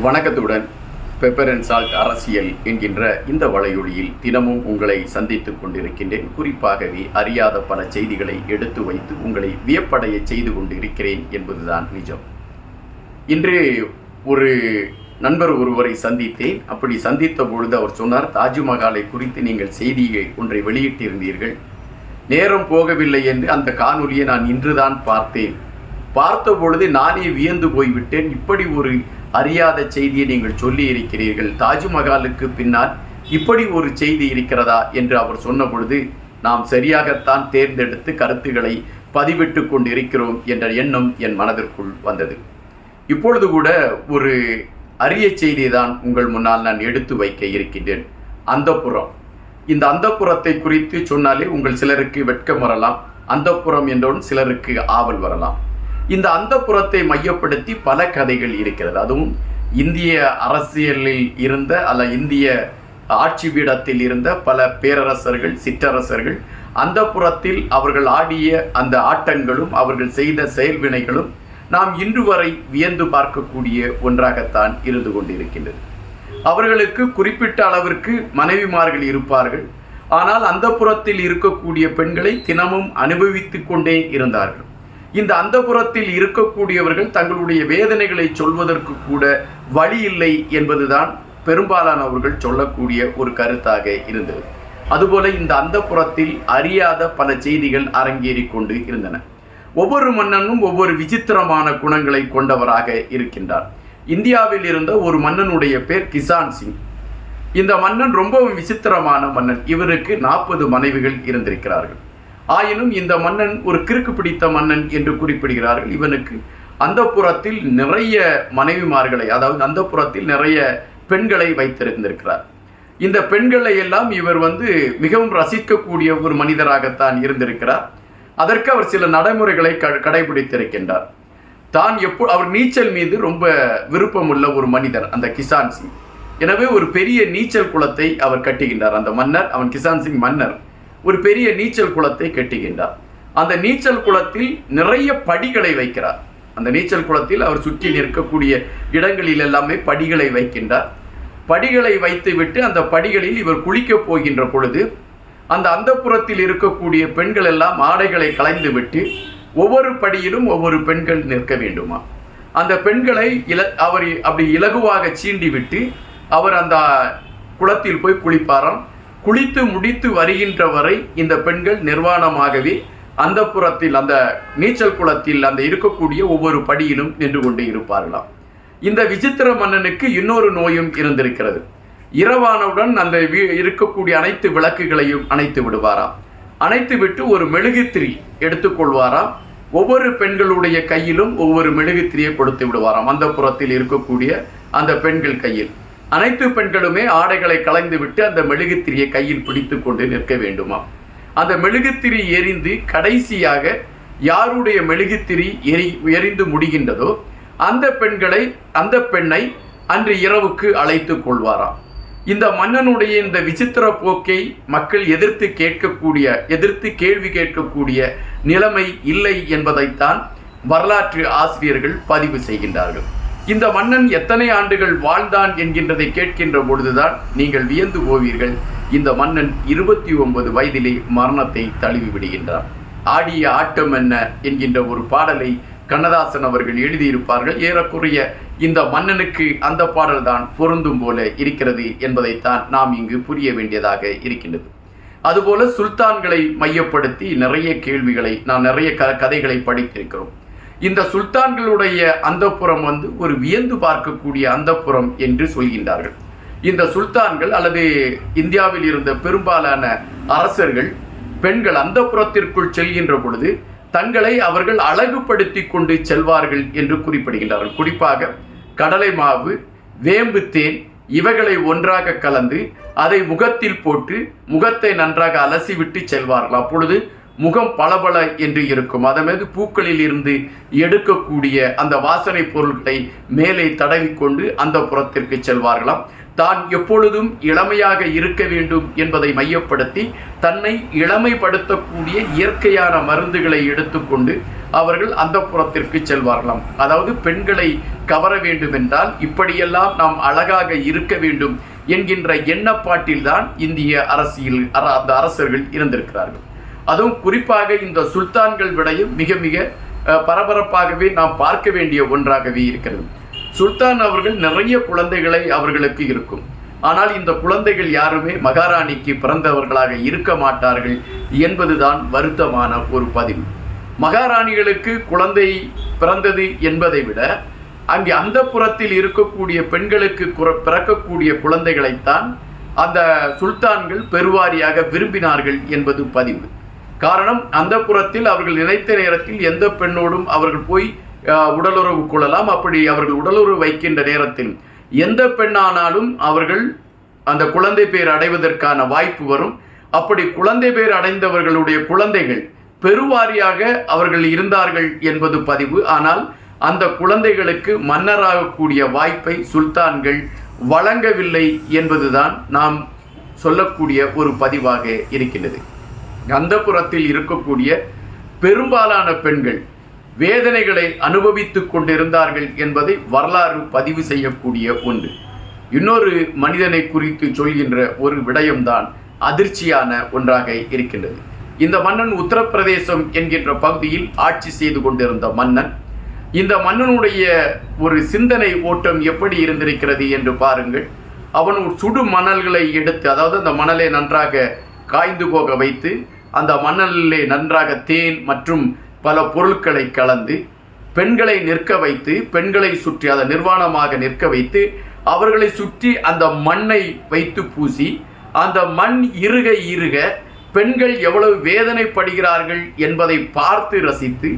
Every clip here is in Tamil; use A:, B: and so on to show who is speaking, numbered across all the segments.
A: வணக்கத்துடன் பெப்பர் அண்ட் சால்ட் அரசியல் என்கின்ற இந்த வலையொலியில் தினமும் உங்களை சந்தித்துக் கொண்டிருக்கின்றேன். குறிப்பாகவே அறியாத பல செய்திகளை எடுத்து வைத்து உங்களை வியப்படைய செய்து கொண்டிருக்கிறேன் என்பதுதான் நிஜம். இன்று ஒரு நண்பர் ஒருவரை சந்தித்தேன். அப்படி சந்தித்த பொழுது அவர் சொன்னார் தாஜ்மஹாலை குறித்து நீங்கள் செய்தியை ஒன்றை வெளியிட்டிருந்தீர்கள். நேரம் போகவில்லை என்று அந்த காணொலியை நான் இன்றுதான் பார்த்தேன். பார்த்த பொழுது நானே வியந்து போய்விட்டேன். இப்படி ஒரு அறியாத செய்தியை நீங்கள் சொல்லி இருக்கிறீர்கள். தாஜ்மஹாலுக்கு பின்னால் இப்படி ஒரு செய்தி இருக்கிறதா என்று அவர் சொன்ன பொழுது நாம் சரியாகத்தான் தேர்ந்தெடுத்து கருத்துக்களை பதிவிட்டு கொண்டிருக்கிறோம் என்ற எண்ணம் என் மனதிற்குள் வந்தது. இப்பொழுது கூட ஒரு அரிய செய்தி தான் உங்கள் முன்னால் நான் எடுத்து வைக்க இருக்கின்றேன். அந்தப்புறம். இந்த அந்தப்புறத்தை குறித்து சொன்னாலே உங்கள் சிலருக்கு வெட்கம் வரலாம். அந்த புறம் என்றவுடன் சிலருக்கு ஆவல் வரலாம். இந்த அந்தப்புறத்தை மையப்படுத்தி பல கதைகள் இருக்கிறது. அதுவும் இந்திய அரசியலில் இருந்த அல்ல இந்திய ஆட்சி பீடத்தில் இருந்த பல பேரரசர்கள் சிற்றரசர்கள் அந்த புறத்தில் அவர்கள் ஆடிய அந்த ஆட்டங்களும் அவர்கள் செய்த செயல்வினைகளும் நாம் இன்று வரை வியந்து பார்க்கக்கூடிய ஒன்றாகத்தான் இருந்து கொண்டிருக்கின்றது. அவர்களுக்கு குறிப்பிட்ட அளவிற்கு மனைவிமார்கள் இருப்பார்கள். ஆனால் அந்த புறத்தில் இருக்கக்கூடிய பெண்களை தினமும் அனுபவித்து கொண்டே இருந்தார்கள். இந்த அந்தபுரத்தில் இருக்கக்கூடியவர்கள் தங்களுடைய வேதனைகளை சொல்வதற்கு கூட வழி இல்லை என்பதுதான் பெரும்பாலானவர்கள் சொல்லக்கூடிய ஒரு கருத்தாக இருந்தது. அதுபோல இந்த அந்தபுரத்தில் அறியாத பல செய்திகள் அரங்கேறி கொண்டு இருந்தன. ஒவ்வொரு மன்னனும் ஒவ்வொரு விசித்திரமான குணங்களை கொண்டவராக இருக்கின்றார். இந்தியாவில் இருந்த ஒரு மன்னனுடைய பேர் கிசான் சிங். இந்த மன்னன் ரொம்பவும் விசித்திரமான மன்னன். இவருக்கு நாற்பது மனைவிகள் இருந்திருக்கிறார்கள். ஆயினும் இந்த மன்னன் ஒரு கிறுக்கு பிடித்த மன்னன் என்று குறிப்பிடுகிறார்கள். இவனுக்கு அந்த புறத்தில் நிறைய மனைவிமார்களை அதாவது அந்த புறத்தில் நிறைய பெண்களை வைத்திருந்திருக்கிறார். இந்த பெண்களை எல்லாம் இவர் வந்து மிகவும் ரசிக்கக்கூடிய ஒரு மனிதராகத்தான் இருந்திருக்கிறார். அதற்கு அவர் சில நடைமுறைகளை க கடைபிடித்திருக்கின்றார். தான் எப்போ அவர் நீச்சல் மீது ரொம்ப விருப்பமுள்ள ஒரு மனிதர் அந்த கிசான் சிங். எனவே ஒரு பெரிய நீச்சல் குளத்தை அவர் கட்டுகின்றார். அந்த மன்னர் அவன் கிசான் சிங் மன்னர். ஒரு பெரிய நீச்சல் குளத்தை கட்டுகின்றார். அந்த நீச்சல் குளத்தில் நிறைய படிகளை வைக்கிறார். அந்த நீச்சல் குளத்தில் அவர் சுற்றி நிற்கக்கூடிய இடங்களில் எல்லாமே படிகளை வைக்கின்றார். படிகளை வைத்துவிட்டு அந்த படிகளில் இவர் குளிக்கப் போகின்ற பொழுது அந்த அந்தப்புறத்தில் இருக்கக்கூடிய பெண்கள் எல்லாம் ஆடைகளை களைந்துவிட்டு ஒவ்வொரு படியிலும் ஒவ்வொரு பெண்கள் நிற்க வேண்டுமா? அந்த பெண்களை இல அவர் அப்படி இலகுவாக சீண்டிவிட்டு அவர் அந்த குளத்தில் போய் குளிப்பாராம். குளித்து முடித்து வருகின்ற வரை இந்த பெண்கள் நிர்வாணமாகவே அந்த புறத்தில் அந்த நீச்சல் குளத்தில் அந்த இருக்கக்கூடிய ஒவ்வொரு படியிலும் நின்று கொண்டு இருப்பார்களாம். இந்த விசித்திர மன்னனுக்கு இன்னொரு நோயும் இருந்திருக்கிறது. இரவானவுடன் அந்த வீ- இருக்கக்கூடிய அனைத்து விளக்குகளையும் அணைத்து விடுவாராம். அணைத்து விட்டு ஒரு மெழுகுத்திரி எடுத்துக்கொள்வாராம் ஒவ்வொரு பெண்களுடைய கையிலும் ஒவ்வொரு மெழுகுத்திரியை கொடுத்து விடுவாராம். அந்த புறத்தில் இருக்கக்கூடிய அந்த பெண்கள் கையில். அனைத்து பெண்களுமே ஆடைகளை களைந்துவிட்டு அந்த மெழுகுத்திரியை கையில் பிடித்து கொண்டு நிற்க வேண்டுமா? அந்த மெழுகுத்திரி எரிந்து கடைசியாக யாருடைய மெழுகுத்திரி எரி எரிந்து முடிகின்றதோ அந்த பெண்களை அந்த பெண்ணை அன்று இரவுக்கு அழைத்து கொள்வாராம் இந்த மன்னனுடைய இந்த விசித்திர போக்கை மக்கள் எதிர்த்து கேட்கக்கூடிய எதிர்த்து கேள்வி கேட்கக்கூடிய நிலைமை இல்லை என்பதைத்தான் வரலாற்று ஆசிரியர்கள் பதிவு செய்கின்றார்கள். இந்த மன்னன் எத்தனை ஆண்டுகள் வாழ்ந்தான் என்கின்றதை கேட்கின்ற பொழுதுதான் நீங்கள் வியந்து போவீர்கள். இந்த மன்னன் இருபத்தி ஒன்பது வயதிலே மரணத்தை தழுவி விடுகின்றார் ஆடிய ஆட்டம் என்ன என்கின்ற ஒரு பாடலை கண்ணதாசன் அவர்கள் எழுதியிருப்பார்கள். ஏறக்குறைய இந்த மன்னனுக்கு அந்த பாடல்தான் பொருந்தும் போல இருக்கிறது என்பதைத்தான் நாம் இங்கு புரிய வேண்டியதாக இருக்கின்றது. அதுபோல சுல்தான்களை மையப்படுத்தி நிறைய கேள்விகளை நாம் நிறைய க கதைகளை படித்திருக்கிறோம். இந்த சுல்தான்களுடைய அந்தப்புறம் வந்து ஒரு வியந்து பார்க்கக்கூடிய அந்தப்புறம் என்று சொல்கின்றார்கள். இந்த சுல்தான்கள் அல்லது இந்தியாவில் இருந்த பெரும்பாலான அரசர்கள் பெண்கள் அந்தப்புறத்திற்குள் செல்கின்ற பொழுது தங்களை அவர்கள் அழகுபடுத்தி கொண்டு செல்வார்கள் என்று குறிப்பிடுகின்றார்கள். குறிப்பாக கடலை மாவு வேம்பு தேன் இவைகளை ஒன்றாக கலந்து அதை முகத்தில் போட்டு முகத்தை நன்றாக அலசி விட்டு செல்வார்கள். அப்பொழுது முகம் பளபள என்று இருக்கும். அதமேது பூக்களில் இருந்து எடுக்கக்கூடிய அந்த வாசனை பொருட்களை மேலே தடவிக்கொண்டு அந்த புறத்திற்கு செல்வார்களாம். தான் எப்பொழுதும் இளமையாக இருக்க வேண்டும் என்பதை மையப்படுத்தி தன்னை இளமைப்படுத்தக்கூடிய இயற்கையான மருந்துகளை எடுத்துக்கொண்டு அவர்கள் அந்த புறத்திற்கு செல்வார்களாம். அதாவது பெண்களை கவர வேண்டும் என்றால் இப்படியெல்லாம் நாம் அழகாக இருக்க வேண்டும் என்கின்ற எண்ணப்பாட்டில்தான் இந்திய அரசியல் அர- அந்த அரசர்கள் இருந்திருக்கிறார்கள். அதுவும் குறிப்பாக இந்த சுல்தான்கள் விடையும் மிக மிக பரபரப்பாகவே நாம் பார்க்க வேண்டிய ஒன்றாகவே இருக்கிறது. சுல்தான் அவர்கள் நிறைய குழந்தைகளை அவர்களுக்கு இருக்கும். ஆனால் இந்த குழந்தைகள் யாருமே மகாராணிக்கு பிறந்தவர்களாக இருக்க மாட்டார்கள் என்பதுதான் வருத்தமான ஒரு பதிவு. மகாராணிகளுக்கு குழந்தை பிறந்தது என்பதை விட அங்கே அந்த புறத்தில் இருக்கக்கூடிய பெண்களுக்கு பிறக்கக்கூடிய குழந்தைகளைத்தான் அந்த சுல்தான்கள் பெருவாரியாக விரும்பினார்கள் என்பது பதிவு. காரணம் அந்த புறத்தில் அவர்கள் நினைத்த நேரத்தில் எந்த பெண்ணோடும் அவர்கள் போய் உடலுறவு கொள்ளலாம். அப்படி அவர்கள் உடலுறவு வைக்கின்ற நேரத்தில் எந்த பெண்ணானாலும் அவர்கள் அந்த குழந்தை பேர் அடைவதற்கான வாய்ப்பு வரும். அப்படி குழந்தை பேர் அடைந்தவர்களுடைய குழந்தைகள் பெருவாரியாக அவர்கள் இருந்தார்கள் என்பது பதிவு. ஆனால் அந்த குழந்தைகளுக்கு மன்னராகக்கூடிய வாய்ப்பை சுல்தான்கள் வழங்கவில்லை என்பதுதான் நாம் சொல்லக்கூடிய ஒரு பதிவாக இருக்கின்றது. கந்தபுரத்தில் இருக்கக்கூடிய பெரும்பாலான பெண்கள் வேதனைகளை அனுபவித்துக் கொண்டிருந்தார்கள் என்பதை வரலாறு பதிவு செய்யக்கூடிய ஒன்று. இன்னொரு மனிதனை குறித்து சொல்கின்ற ஒரு விடயம்தான் அதிர்ச்சியான ஒன்றாக இருக்கின்றது. இந்த மன்னன் உத்தரப்பிரதேசம் என்கின்ற பகுதியில் ஆட்சி செய்து கொண்டிருந்த மன்னன் இந்த மன்னனுடைய ஒரு சிந்தனை ஓட்டம் எப்படி இருந்திருக்கிறது என்று பாருங்கள். அவன் சுடு மணல்களை எடுத்து அதாவது அந்த மணலை நன்றாக காய்ந்து போக வைத்து அந்த மணலிலே நன்றாக தேன் மற்றும் பல பொருட்களை கலந்து பெண்களை நிற்க வைத்து பெண்களை சுற்றி அதை நிர்வாணமாக நிற்க வைத்து அவர்களை சுற்றி அந்த மண்ணை வைத்து பூசி அந்த மண் இருக இருக பெண்கள் எவ்வளவு வேதனைப்படுகிறார்கள் என்பதை பார்த்து ரசித்து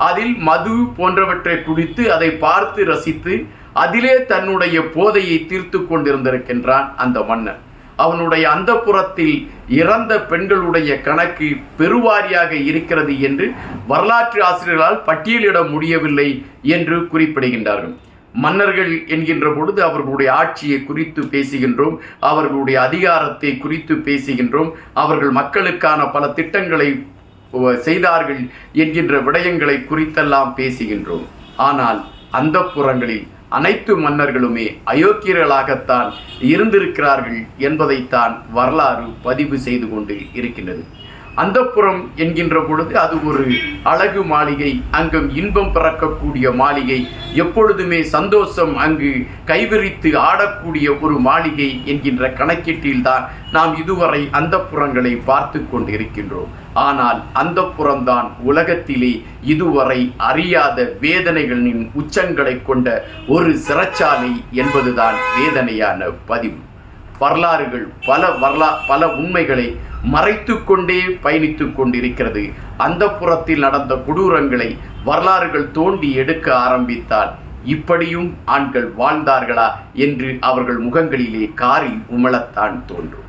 A: அதில் மது போன்றவற்றை குடித்து அதை பார்த்து ரசித்து அதிலே தன்னுடைய போதையை தீர்த்து கொண்டிருந்திருக்கின்றான் அந்த மன்னன் அவனுடைய அந்த புறத்தில் இறந்த பெண்களுடைய கணக்கு பெருவாரியாக இருக்கிறது என்று வரலாற்று ஆசிரியர்களால் பட்டியலிட முடியவில்லை என்று குறிப்பிடுகின்றார்கள். மன்னர்கள் என்கின்ற பொழுது அவர்களுடைய ஆட்சியை குறித்து பேசுகின்றோம் அவர்களுடைய அதிகாரத்தை குறித்து பேசுகின்றோம் அவர்கள் மக்களுக்கான பல திட்டங்களை செய்தார்கள் என்கின்ற விடயங்களை குறித்தெல்லாம் பேசுகின்றோம். ஆனால் அந்த புறங்களில் அனைத்து மன்னர்களுமே அயோக்கியர்களாகத்தான் இருந்திருக்கிறார்கள் என்பதைத்தான் வரலாறு பதிவு செய்து கொண்டு இருக்கின்றது. அந்தப்புறம் என்கின்ற பொழுது அது ஒரு அழகு மாளிகை அங்கும் இன்பம் பிறக்கக்கூடிய மாளிகை எப்பொழுதுமே சந்தோஷம் அங்கு கைவிரித்து ஆடக்கூடிய ஒரு மாளிகை என்கின்ற கணக்கீட்டில்தான் நாம் இதுவரை அந்த புறங்களை பார்த்து கொண்டிருக்கின்றோம். ஆனால் அந்த புறம்தான் உலகத்திலே இதுவரை அறியாத வேதனைகளின் உச்சங்களை கொண்ட ஒரு சிறச்சாலை என்பதுதான் வேதனையான பதிவு. வரலாறுகள் பல வரலா பல உண்மைகளை மறைத்து கொண்டே பயணித்து கொண்டிருக்கிறது. அந்த புறத்தில் நடந்த கொடூரங்களை வரலாறுகள் தோண்டி எடுக்க ஆரம்பித்தால் இப்படியும் ஆண்கள் வாழ்ந்தார்களா என்று அவர்கள் முகங்களிலே காரி உமிழத்தான் தோன்றும்.